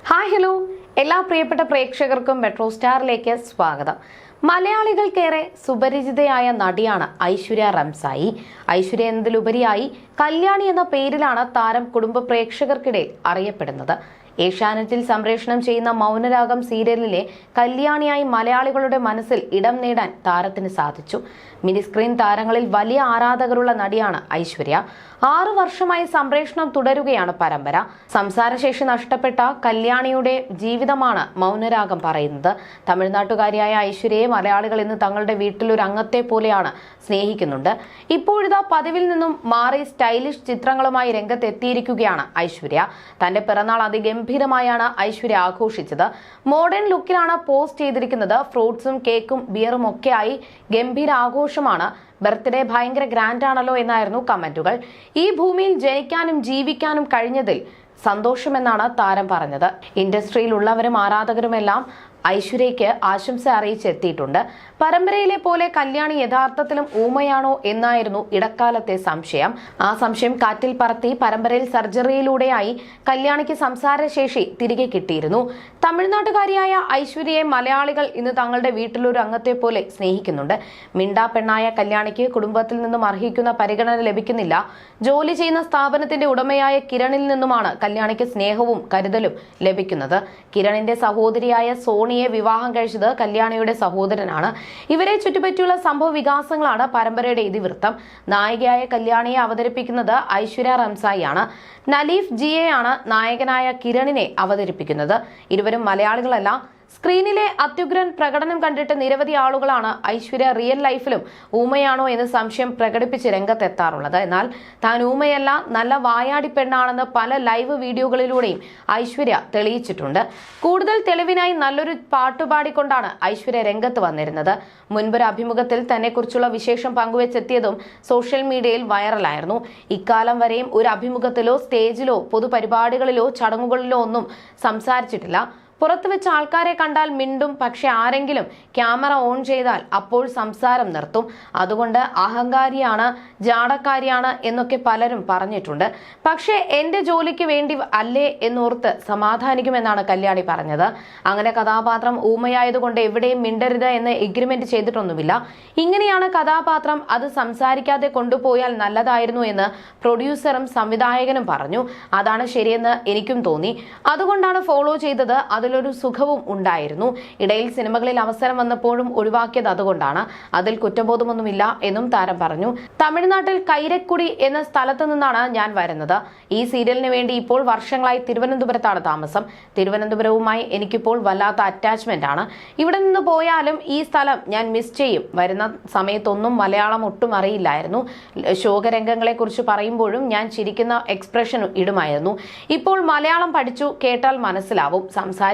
Hi hello. എല്ലാ പ്രിയപ്പെട്ട പ്രേക്ഷകർക്കും മെട്രോ സ്റ്റാറിലേക്ക് സ്വാഗതം. മലയാളികൾക്കേറെ സുപരിചിതയായ നടിയാണ് ഐശ്വര്യ റംസായി. ഐശ്വര്യ എന്നതിലുപരിയായി കല്യാണി എന്ന പേരിലാണ് താരം കുടുംബ പ്രേക്ഷകർക്കിടയിൽ അറിയപ്പെടുന്നത്. ഏഷ്യാനെറ്റിൽ സംപ്രേഷണം ചെയ്യുന്ന മൗനരാഗം സീരിയലിലെ കല്യാണിയായി മലയാളികളുടെ മനസ്സിൽ ഇടം നേടാൻ താരത്തിന് സാധിച്ചു. മിനി സ്ക്രീൻ താരങ്ങളിൽ വലിയ ആരാധകരുള്ള നടിയാണ് ഐശ്വര്യ. ആറു വർഷമായി സംപ്രേഷണം തുടരുകയാണ് പരമ്പര. സംസാരശേഷി നഷ്ടപ്പെട്ട കല്യാണിയുടെ ജീവിതമാണ് മൗനരാഗം പറയുന്നത്. തമിഴ്നാട്ടുകാരിയായ ഐശ്വര്യയെ മലയാളികൾ ഇന്ന് തങ്ങളുടെ വീട്ടിലൊരു അംഗത്തെ പോലെയാണ് സ്നേഹിക്കുന്നുണ്ട്. ഇപ്പോഴിതാ പതിവിൽ നിന്നും മാറി സ്റ്റൈലിഷ് ചിത്രങ്ങളുമായി രംഗത്തെത്തിയിരിക്കുകയാണ് ഐശ്വര്യ. തന്റെ പിറന്നാൾ അതിഗംഭീരമായാണ് ഐശ്വര്യ ആഘോഷിച്ചത്. മോഡേൺ ലുക്കിലാണ് പോസ്റ്റ് ചെയ്തിരിക്കുന്നത്. ഫ്രൂട്ട്സും കേക്കും ബിയറും ഒക്കെയായി ഗംഭീര ആഘോഷമാണ്. ബർത്ത്ഡേ ഭയങ്കര ഗ്രാൻഡ് ആണല്ലോ എന്നായിരുന്നു കമന്റുകൾ. ഈ ഭൂമിയിൽ ജനിക്കാനും ജീവിക്കാനും കഴിഞ്ഞതിൽ സന്തോഷമെന്നാണ് താരം പറഞ്ഞത്. ഇൻഡസ്ട്രിയിലുള്ളവരും ആരാധകരുമെല്ലാം ഐശ്വര്യയ്ക്ക് ആശംസ അറിയിച്ചെത്തിയിട്ടുണ്ട്. പരമ്പരയിലെ പോലെ കല്യാണി യഥാർത്ഥത്തിലും ഊമയാണോ എന്നായിരുന്നു ഇടക്കാലത്തെ സംശയം. ആ സംശയം കാറ്റിൽ പറത്തി പരമ്പരയിൽ സർജറിയിലൂടെയായി കല്യാണിക്ക് സംസാരശേഷി തിരികെ കിട്ടിയിരുന്നു. തമിഴ്നാട്ടുകാരിയായ ഐശ്വര്യയെ മലയാളികൾ ഇന്ന് തങ്ങളുടെ വീട്ടിലൊരു അംഗത്തെ പോലെ സ്നേഹിക്കുന്നുണ്ട്. മിണ്ടാ പെണ്ണായ കല്യാണിക്ക് കുടുംബത്തിൽ നിന്നും അർഹിക്കുന്ന പരിഗണന ലഭിക്കുന്നില്ല. ജോലി ചെയ്യുന്ന സ്ഥാപനത്തിന്റെ ഉടമയായ കിരണിൽ നിന്നുമാണ് കല്യാണിക്ക് സ്നേഹവും കരുതലും ലഭിക്കുന്നത്. കിരണിന്റെ സഹോദരിയായ സോണിയെ വിവാഹം കഴിച്ചത് കല്യാണിയുടെ സഹോദരനാണ്. ഇവരെ ചുറ്റിപ്പറ്റിയുള്ള സംഭവ വികാസങ്ങളാണ് പരമ്പരയുടെ ഇതിവൃത്തം. നായികയായ കല്യാണിയെ അവതരിപ്പിക്കുന്നത് ഐശ്വര്യ റംസായിയാണ്. നലീഫ് ജിയെയാണ് നായകനായ കിരണിനെ അവതരിപ്പിക്കുന്നത്. ഇരുവരും മലയാളികളല്ല സ്ക്രീനിലെ അത്യുഗ്രൻ പ്രകടനം കണ്ടിട്ട് നിരവധി ആളുകളാണ് ഐശ്വര്യ റിയൽ ലൈഫിലും ഊമയാണോ എന്ന് സംശയം പ്രകടിപ്പിച്ച് രംഗത്തെത്താറുള്ളത്. എന്നാൽ താൻ ഊമയല്ല നല്ല വായാടി പെണ്ണാണെന്ന് പല ലൈവ് വീഡിയോകളിലൂടെയും ഐശ്വര്യ തെളിയിച്ചിട്ടുണ്ട്. കൂടുതൽ തെളിവിനായി നല്ലൊരു പാട്ടുപാടിക്കൊണ്ടാണ് ഐശ്വര്യ രംഗത്ത് വന്നിരുന്നത്. മുൻപൊരു അഭിമുഖത്തിൽ തന്നെക്കുറിച്ചുള്ള വിശേഷം പങ്കുവച്ചെത്തിയതും സോഷ്യൽ മീഡിയയിൽ വൈറലായിരുന്നു ഇക്കാലം വരെയും ഒരു അഭിമുഖത്തിലോ സ്റ്റേജിലോ പൊതുപരിപാടികളിലോ ചടങ്ങുകളിലോ ഒന്നും സംസാരിച്ചിട്ടില്ല. പുറത്തു വെച്ച് ആൾക്കാരെ കണ്ടാൽ മിണ്ടും പക്ഷെ ആരെങ്കിലും ക്യാമറ ഓൺ ചെയ്താൽ അപ്പോൾ സംസാരം നിർത്തും. അതുകൊണ്ട് അഹങ്കാരിയാണ് ജാടക്കാരിയാണ് എന്നൊക്കെ പലരും പറഞ്ഞിട്ടുണ്ട്. പക്ഷേ എന്റെ ജോലിക്ക് വേണ്ടി അല്ലേ എന്നോർത്ത് സമാധാനിക്കുമെന്നാണ് കല്യാണി പറഞ്ഞത്. അങ്ങനെ കഥാപാത്രം ഊമയായതുകൊണ്ട് എവിടെയും മിണ്ടരുത് എന്ന് എഗ്രിമെന്റ് ചെയ്തിട്ടൊന്നുമില്ല. ഇങ്ങനെയാണ് കഥാപാത്രം അത് സംസാരിക്കാതെ കൊണ്ടുപോയാൽ നല്ലതായിരുന്നു എന്ന് പ്രൊഡ്യൂസറും സംവിധായകനും പറഞ്ഞു. അതാണ് ശരിയെന്ന് എനിക്കും തോന്നി. അതുകൊണ്ടാണ് ഫോളോ ചെയ്തത്. അതിലൊരു സുഖവും ഉണ്ടായിരുന്നു. ഇടയിൽ സിനിമകളിൽ അവസരം വന്നപ്പോഴും ഒഴിവാക്കിയത് അതുകൊണ്ടാണ്. അതിൽ കുറ്റബോധമൊന്നുമില്ല എന്നും താരം പറഞ്ഞു. തമിഴ്നാട്ടിൽ കൈരക്കുടി എന്ന സ്ഥലത്ത് നിന്നാണ് ഞാൻ വരുന്നത്. ഈ സീരിയലിന് വേണ്ടി ഇപ്പോൾ വർഷങ്ങളായി തിരുവനന്തപുരത്താണ് താമസം. തിരുവനന്തപുരവുമായി എനിക്കിപ്പോൾ വല്ലാത്ത അറ്റാച്ച്മെന്റ് ആണ്. ഇവിടെ നിന്ന് പോയാലും ഈ സ്ഥലം ഞാൻ മിസ് ചെയ്യും. വരുന്ന സമയത്തൊന്നും മലയാളം ഒട്ടും അറിയില്ലായിരുന്നു. ശോകരംഗങ്ങളെ കുറിച്ച് പറയുമ്പോഴും ഞാൻ ചിരിക്കുന്ന എക്സ്പ്രഷൻ ഇടുമായിരുന്നു. ഇപ്പോൾ മലയാളം പഠിച്ചു കേട്ടാൽ മനസ്സിലാവും.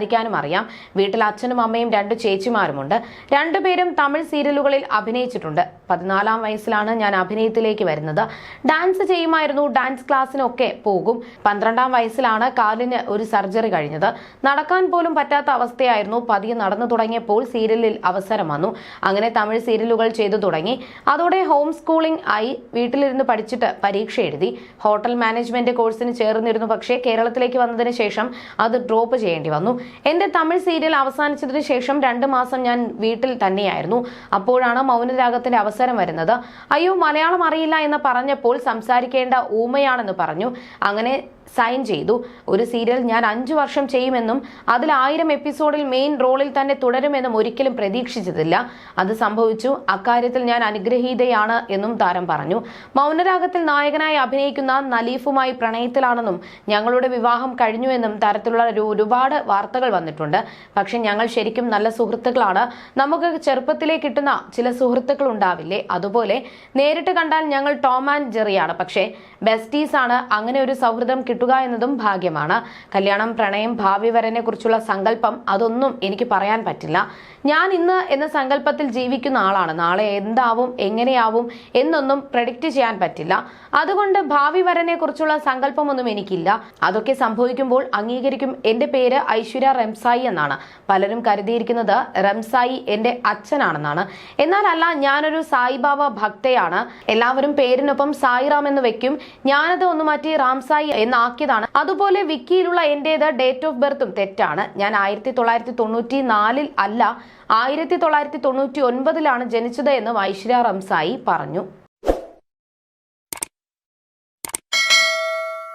സംസാരിക്കാനും അറിയാം. വീട്ടിൽ അച്ഛനും അമ്മയും രണ്ട് ചേച്ചിമാരുമുണ്ട്. രണ്ടുപേരും തമിഴ് സീരിയലുകളിൽ അഭിനയിച്ചിട്ടുണ്ട്. പതിനാലാം വയസ്സിലാണ് ഞാൻ അഭിനയത്തിലേക്ക് വരുന്നത്. ഡാൻസ് ചെയ്യുമായിരുന്നു ഡാൻസ് ക്ലാസ്സിനൊക്കെ പോകും. പന്ത്രണ്ടാം വയസ്സിലാണ് കാലിന് ഒരു സർജറി കഴിഞ്ഞത്. നടക്കാൻ പോലും പറ്റാത്ത അവസ്ഥയായിരുന്നു. പതിയെ നടന്നു തുടങ്ങിയപ്പോൾ സീരിയലിൽ അവസരം വന്നു. അങ്ങനെ തമിഴ് സീരിയലുകൾ ചെയ്തു തുടങ്ങി. അതോടെ ഹോം സ്കൂളിംഗ് ആയി വീട്ടിലിരുന്ന് പഠിച്ചിട്ട് പരീക്ഷ എഴുതി. ഹോട്ടൽ മാനേജ്മെന്റ് കോഴ്സിന് ചേർന്നിരുന്നു. പക്ഷേ കേരളത്തിലേക്ക് വന്നതിന് ശേഷം അത് ഡ്രോപ്പ് ചെയ്യേണ്ടി വന്നു. എന്റെ തമിഴ് സീരിയൽ അവസാനിച്ചതിന് ശേഷം രണ്ട് മാസം ഞാൻ വീട്ടിൽ തന്നെയായിരുന്നു. അപ്പോഴാണ് മൗനരാഗത്തിന്റെ അവസരം വരുന്നത്. അയ്യോ മലയാളം അറിയില്ല എന്ന് പറഞ്ഞപ്പോൾ സംസാരിക്കേണ്ട ഊമയാണെന്ന് പറഞ്ഞു. അങ്ങനെ സൈൻ ചെയ്തു. ഒരു സീരിയൽ ഞാൻ അഞ്ചു വർഷം ചെയ്യുമെന്നും അതിൽ ആയിരം എപ്പിസോഡിൽ മെയിൻ റോളിൽ തന്നെ തുടരുമെന്നും ഒരിക്കലും പ്രതീക്ഷിച്ചതില്ല. അത് സംഭവിച്ചു. അക്കാര്യത്തിൽ ഞാൻ അനുഗ്രഹീതയാണ് എന്നും താരം പറഞ്ഞു. മൗനരാഗത്തിൽ നായകനായി അഭിനയിക്കുന്ന നലീഫുമായി പ്രണയത്തിലാണെന്നും ഞങ്ങളുടെ വിവാഹം കഴിഞ്ഞുവെന്നും തരത്തിലുള്ള ഒരു ഒരുപാട് വാർത്തകൾ വന്നിട്ടുണ്ട്. പക്ഷെ ഞങ്ങൾ ശരിക്കും നല്ല സുഹൃത്തുക്കളാണ്. നമുക്ക് ചെറുപ്പത്തിലേ കിട്ടുന്ന ചില സുഹൃത്തുക്കൾ ഉണ്ടാവില്ലേ? അതുപോലെ നേരിട്ട് കണ്ടാൽ ഞങ്ങൾ ടോം ആൻഡ് ജെറിയാണ്. പക്ഷേ ബെസ്റ്റീസ് ആണ് അങ്ങനെ ഒരു സൗഹൃദം കിട്ടുക എന്നതും ഭാഗ്യമാണ്. കല്യാണം പ്രണയം ഭാവി വരനെ കുറിച്ചുള്ള സങ്കല്പം അതൊന്നും എനിക്ക് പറയാൻ പറ്റില്ല. ഞാൻ ഇന്ന് എന്ന സങ്കല്പത്തിൽ ജീവിക്കുന്ന ആളാണ്. നാളെ എന്താവും എങ്ങനെയാവും എന്നൊന്നും പ്രഡിക്റ്റ് ചെയ്യാൻ പറ്റില്ല. അതുകൊണ്ട് ഭാവി വരനെ കുറിച്ചുള്ള സങ്കല്പമൊന്നും എനിക്കില്ല. അതൊക്കെ സംഭവിക്കുമ്പോൾ അംഗീകരിക്കും എന്റെ പേര് ഐശ്വര്യ റംസായി എന്നാണ്. പലരും കരുതിയിരിക്കുന്നത് റംസായി എന്റെ അച്ഛനാണെന്നാണ്. എന്നാൽ അല്ല ഞാനൊരു സായിബാബ ഭക്തയാണ്. എല്ലാവരും പേരിനൊപ്പം സായിറാം എന്ന് വെക്കും. ഞാനത് ഒന്ന് മാറ്റി റാംസായി എന്നാക്കിയതാണ്. അതുപോലെ വിക്കിയിലുള്ള എന്റേത് ഡേറ്റ് ഓഫ് ബർത്തും തെറ്റാണ്. ഞാൻ ആയിരത്തി തൊള്ളായിരത്തി തൊണ്ണൂറ്റി നാലിൽ അല്ല ആയിരത്തി തൊള്ളായിരത്തി തൊണ്ണൂറ്റി ഒൻപതിലാണ് ജനിച്ചത് എന്നും ഐശ്വര്യ റംസായി പറഞ്ഞു.